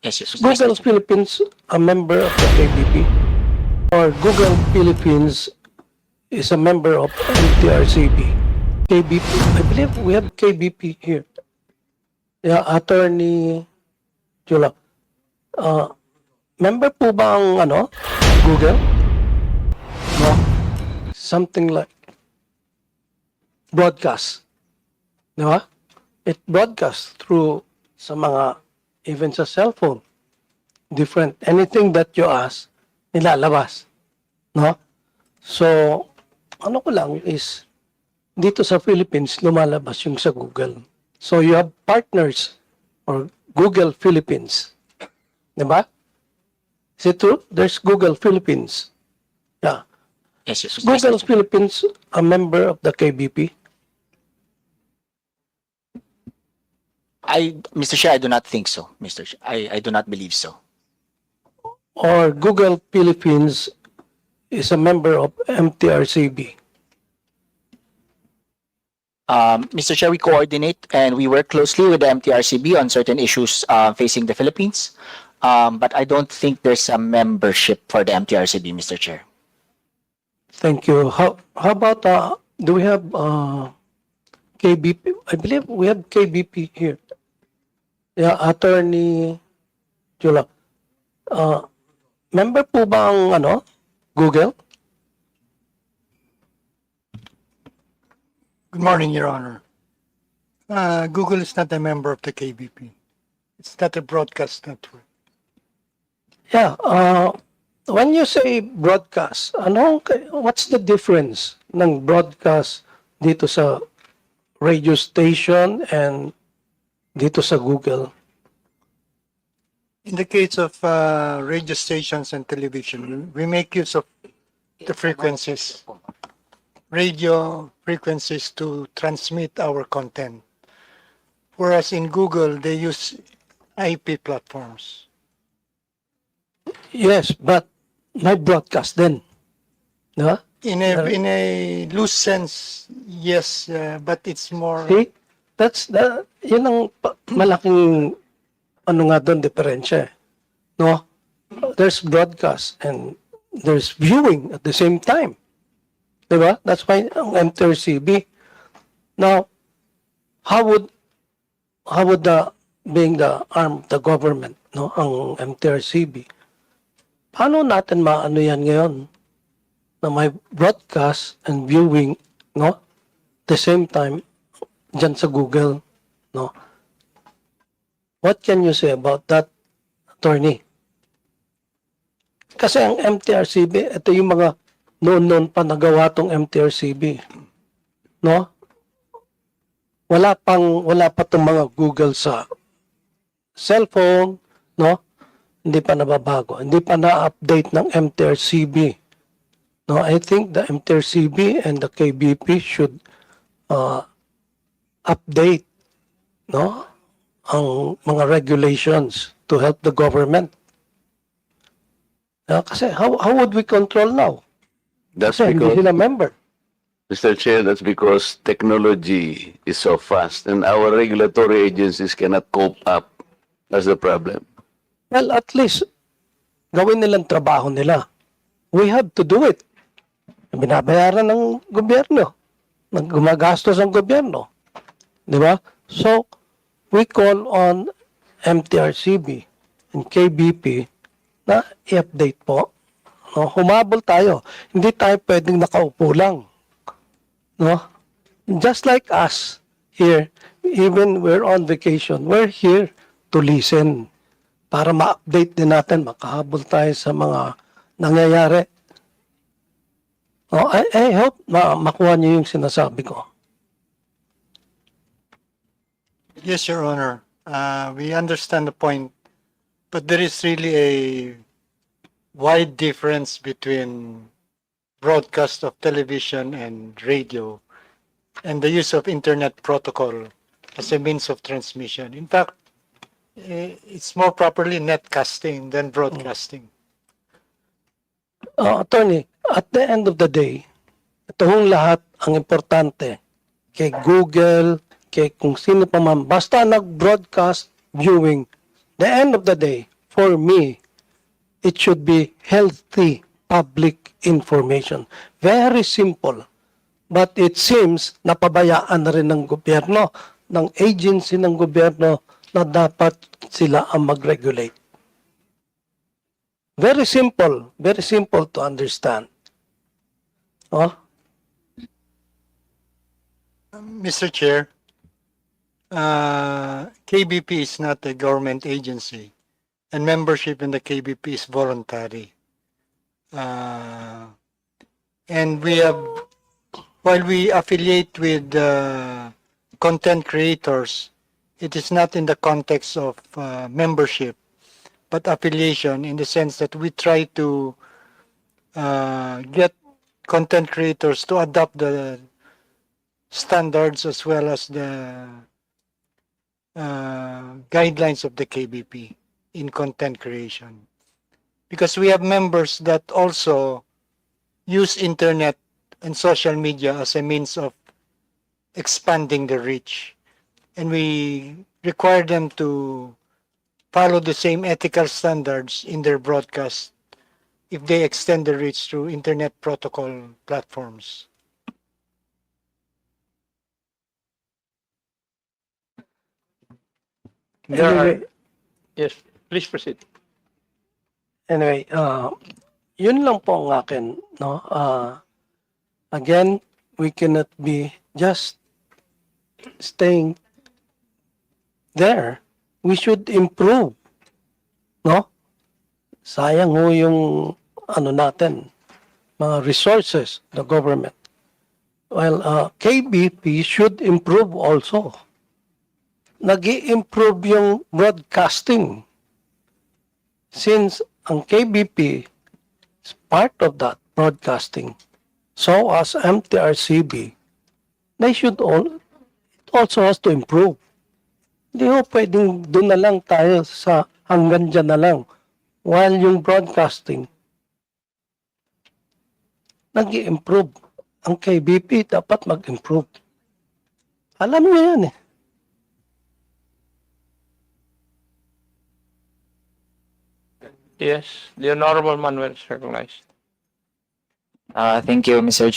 Yes, yes. Google Philippines a member of the KBP? Or Google Philippines is a member of MTRCB? KBP, I believe we have KBP here. Yeah, Attorney Chula. Uh, member po ba ang ano, Google? No? Something like broadcast. Di ba? It broadcasts through sa mga, even sa cellphone. Different. Anything that you ask, nilalabas. No? So, ano ko lang is, dito sa Philippines, lumalabas yung sa Google. So, you have partners or Google Philippines. Di ba? Is it true? There's Google Philippines. Yeah. Yes, yes. Google Philippines, a member of the KBP. I, Mr. Chair, I do not think so, Mr. Chair. I, I do not believe so. or Google Philippines is a member of MTRCB. Um, Mr. Chair, we coordinate and we work closely with the MTRCB on certain issues uh, facing the Philippines. Um, but I don't think there's a membership for the MTRCB, Mr. Chair. Thank you. How how about uh, do we have uh, KBP? I believe we have KBP here. Yeah, Attorney Chula. Uh, member po ba ang ano, Google? Good morning, Your Honor. Uh, Google is not a member of the KBP. It's not a broadcast network. Yeah, uh, when you say broadcast, ano, what's the difference ng broadcast dito sa radio station and dito sa Google? In the case of uh, radio stations and television, we make use of the frequencies, radio frequencies to transmit our content. Whereas in Google, they use IP platforms. Yes, but may broadcast then. Ba? In a, in a loose sense, yes, uh, but it's more. See? That's the, yun ang malaking ano nga doon, diferensya. eh. No? There's broadcast and there's viewing at the same time. Di ba? That's why ang MTRCB. Now, how would how would the being the arm the government, no, ang MTRCB, paano natin maano yan ngayon na may broadcast and viewing, no, the same time dyan sa Google, no? What can you say about that, attorney? Kasi ang MTRCB, ito yung mga noon-noon pa nagawa tong MTRCB. No? Wala pang, wala pa tong mga Google sa cellphone, no? Hindi pa nababago. Hindi pa na-update ng MTRCB. No, I think the MTRCB and the KBP should uh, update no ang mga regulations to help the government. Ah, kasi how how would we control now? That's Kasi hindi because, sila member. Mr. Chair, that's because technology is so fast and our regulatory agencies cannot cope up. That's the problem. Well, at least gawin nilang trabaho nila. We have to do it. Binabayaran ng gobyerno. Gumagastos ang gobyerno. Di ba? So, we call on MTRCB and KBP na i-update po. No, humabol tayo. Hindi tayo pwedeng nakaupo lang. No? Just like us here, even we're on vacation, we're here to listen para ma-update din natin, makahabol tayo sa mga nangyayari. Oh, I, I hope ma makuha niyo yung sinasabi ko. Yes, Your Honor. Uh, we understand the point, but there is really a wide difference between broadcast of television and radio and the use of internet protocol as a means of transmission. In fact, eh, it's more properly netcasting than broadcasting. Uh, attorney, at the end of the day, ito lahat ang importante kay Google, kay kung sino pa man, basta nag-broadcast viewing, the end of the day, for me, it should be healthy public information. Very simple. But it seems napabayaan na rin ng gobyerno, ng agency ng gobyerno na dapat sila ang mag-regulate. Very simple. Very simple to understand. Oh, Mr. Chair, uh, KBP is not a government agency, and membership in the KBP is voluntary. Uh, and we have, while we affiliate with uh, content creators, it is not in the context of uh, membership, but affiliation in the sense that we try to uh, get content creators to adopt the standards as well as the uh, guidelines of the KBP in content creation. Because we have members that also use internet and social media as a means of expanding the reach. And we require them to follow the same ethical standards in their broadcast if they extend the reach through internet protocol platforms. There are, anyway, yes, please proceed. Anyway, uh, yun lang po ang akin, no? Uh, again, we cannot be just staying there. We should improve, no? Sayang ho yung ano natin, mga resources, the government. Well, uh, KBP should improve also. Nag improve yung broadcasting since ang KBP is part of that broadcasting, so as MTRCB, they should all, it also has to improve. Hindi ho pwedeng doon na lang tayo sa hanggang dyan na lang while yung broadcasting nag improve Ang KBP dapat mag-improve. Alam niyo yan eh. Yes, the honorable man will recognized. Uh, thank you, Mr.